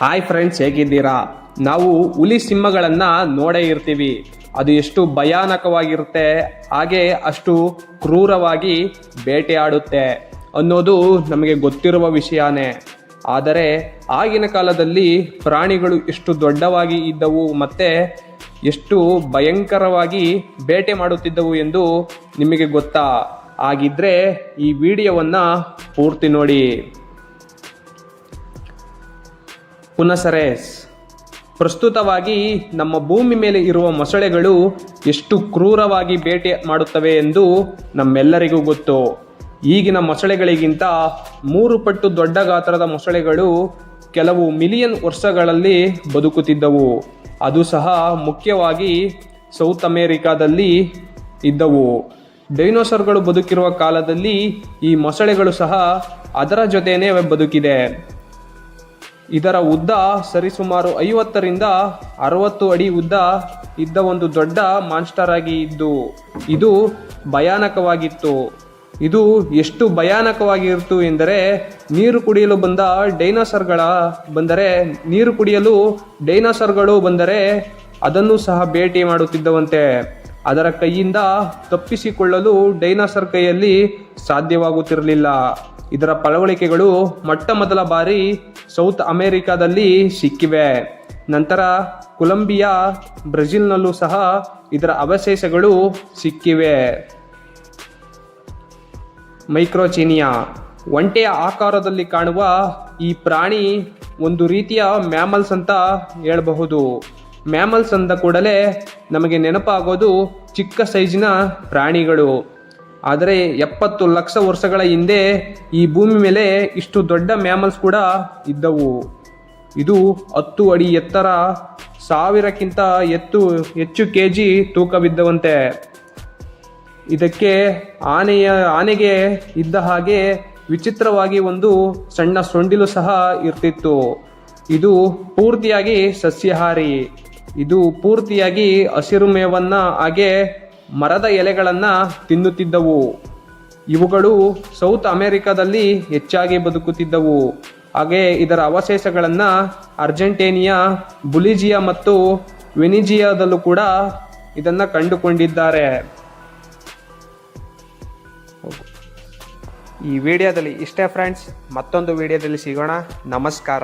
Hi friends ಹೇಗಿದ್ದೀರಾ? ನಾವು ಹುಲಿ ಸಿಂಹಗಳನ್ನು ನೋಡೇ ಇರ್ತೀವಿ. ಅದು ಎಷ್ಟು ಭಯಾನಕವಾಗಿರುತ್ತೆ, ಹಾಗೆ ಅಷ್ಟು ಕ್ರೂರವಾಗಿ ಬೇಟೆಯಾಡುತ್ತೆ ಅನ್ನೋದು ನಮಗೆ ಗೊತ್ತಿರುವ ವಿಷಯನೇ. ಆದರೆ ಆಗಿನ ಕಾಲದಲ್ಲಿ ಪ್ರಾಣಿಗಳು ಎಷ್ಟು ದೊಡ್ಡವಾಗಿ ಇದ್ದವು ಮತ್ತೆ ಎಷ್ಟು ಭಯಂಕರವಾಗಿ ಬೇಟೆ ಮಾಡುತ್ತಿದ್ದವು ಎಂದು ನಿಮಗೆ ಗೊತ್ತಾ? ಹಾಗಿದ್ರೆ ಈ ವಿಡಿಯೋವನ್ನು ಪೂರ್ತಿ ನೋಡಿ. ಪುನಸರೇಸ್ ಪ್ರಸ್ತುತವಾಗಿ ನಮ್ಮ ಭೂಮಿ ಮೇಲೆ ಇರುವ ಮೊಸಳೆಗಳು ಎಷ್ಟು ಕ್ರೂರವಾಗಿ ಬೇಟೆ ಮಾಡುತ್ತವೆ ಎಂದು ನಮ್ಮೆಲ್ಲರಿಗೂ ಗೊತ್ತು. ಈಗಿನ ಮೊಸಳೆಗಳಿಗಿಂತ ಮೂರು ಪಟ್ಟು ದೊಡ್ಡ ಗಾತ್ರದ ಮೊಸಳೆಗಳು ಕೆಲವು ಮಿಲಿಯನ್ ವರ್ಷಗಳಲ್ಲಿ ಬದುಕುತ್ತಿದ್ದವು. ಅದು ಸಹ ಮುಖ್ಯವಾಗಿ ಸೌತ್ ಅಮೇರಿಕಾದಲ್ಲಿ ಇದ್ದವು. ಡೈನೋಸರ್ಗಳು ಬದುಕಿರುವ ಕಾಲದಲ್ಲಿ ಈ ಮೊಸಳೆಗಳು ಸಹ ಅದರ ಜೊತೆಯೇ ಬದುಕಿದೆ. ಇದರ ಉದ್ದ ಸರಿಸುಮಾರು ಐವತ್ತರಿಂದ ಅರವತ್ತು ಅಡಿ ಉದ್ದ ಇದ್ದ ಒಂದು ದೊಡ್ಡ ಮಾನ್ಸ್ಟರ್ ಆಗಿ ಇದ್ದು, ಇದು ಭಯಾನಕವಾಗಿತ್ತು. ಇದು ಎಷ್ಟು ಭಯಾನಕವಾಗಿತ್ತು ಎಂದರೆ, ನೀರು ಕುಡಿಯಲು ಬಂದ ಡೈನೋಸರ್ಗಳ ಬಂದರೆ, ನೀರು ಕುಡಿಯಲು ಡೈನೋಸರ್ಗಳು ಬಂದರೆ, ಅದನ್ನು ಸಹ ಭೇಟಿ ಮಾಡುತ್ತಿದ್ದವಂತೆ. ಅದರ ಕೈಯಿಂದ ತಪ್ಪಿಸಿಕೊಳ್ಳಲು ಡೈನೋಸರ್ ಕೈಯಲ್ಲಿ ಸಾಧ್ಯವಾಗುತ್ತಿರಲಿಲ್ಲ. ಇದರ ಪಳವಳಿಕೆಗಳು ಮೊಟ್ಟ ಮೊದಲ ಬಾರಿ ಸೌತ್ ಅಮೆರಿಕಾದಲ್ಲಿ ಸಿಕ್ಕಿವೆ. ನಂತರ ಕೊಲಂಬಿಯಾ, ಬ್ರೆಜಿಲ್ನಲ್ಲೂ ಸಹ ಇದರ ಅವಶೇಷಗಳು ಸಿಕ್ಕಿವೆ. ಮೈಕ್ರೋಚೀನಿಯಾ ಒಂಟೆಯ ಆಕಾರದಲ್ಲಿ ಕಾಣುವ ಈ ಪ್ರಾಣಿ ಒಂದು ರೀತಿಯ ಮ್ಯಾಮಲ್ಸ್ ಅಂತ ಹೇಳಬಹುದು. ಮ್ಯಾಮಲ್ಸ್ ಅಂದ ಕೂಡಲೇ ನಮಗೆ ನೆನಪಾಗೋದು ಚಿಕ್ಕ ಸೈಜಿನ ಪ್ರಾಣಿಗಳು. ಆದರೆ ಎಪ್ಪತ್ತು ಲಕ್ಷ ವರ್ಷಗಳ ಹಿಂದೆ ಈ ಭೂಮಿ ಮೇಲೆ ಇಷ್ಟು ದೊಡ್ಡ ಮ್ಯಾಮಲ್ಸ್ ಕೂಡ ಇದ್ದವು. ಇದು ಹತ್ತು ಅಡಿ ಎತ್ತರ, ಸಾವಿರಕ್ಕಿಂತ ಎತ್ತು, ಹೆಚ್ಚು ಕೆ ಜಿ ತೂಕವಿದ್ದವಂತೆ. ಇದಕ್ಕೆ ಆನೆಯ, ಆನೆಗೆ ಇದ್ದ ಹಾಗೆ ವಿಚಿತ್ರವಾಗಿ ಒಂದು ಸಣ್ಣ ಸೊಂಡಿಲು ಸಹ ಇರ್ತಿತ್ತು. ಇದು ಪೂರ್ತಿಯಾಗಿ ಸಸ್ಯಾಹಾರಿ. ಇದು ಪೂರ್ತಿಯಾಗಿ ಹಸಿರು ಮೇವನ್ನು ಹಾಗೆ ಮರದ ಎಲೆಗಳನ್ನು ತಿನ್ನುತ್ತಿದ್ದವು. ಇವುಗಳು ಸೌತ್ ಅಮೆರಿಕಾದಲ್ಲಿ ಹೆಚ್ಚಾಗಿ ಬದುಕುತ್ತಿದ್ದವು. ಹಾಗೆ ಇದರ ಅವಶೇಷಗಳನ್ನು ಅರ್ಜೆಂಟೇನಿಯಾ, ಬುಲಿಜಿಯಾ ಮತ್ತು ವೆನಿಜಿಯಾದಲ್ಲೂ ಕೂಡ ಇದನ್ನು ಕಂಡುಕೊಂಡಿದ್ದಾರೆ. ಈ ವಿಡಿಯೋದಲ್ಲಿ ಇಷ್ಟೇ ಫ್ರೆಂಡ್ಸ್ ಮತ್ತೊಂದು ವಿಡಿಯೋದಲ್ಲಿ ಸಿಗೋಣ. ನಮಸ್ಕಾರ.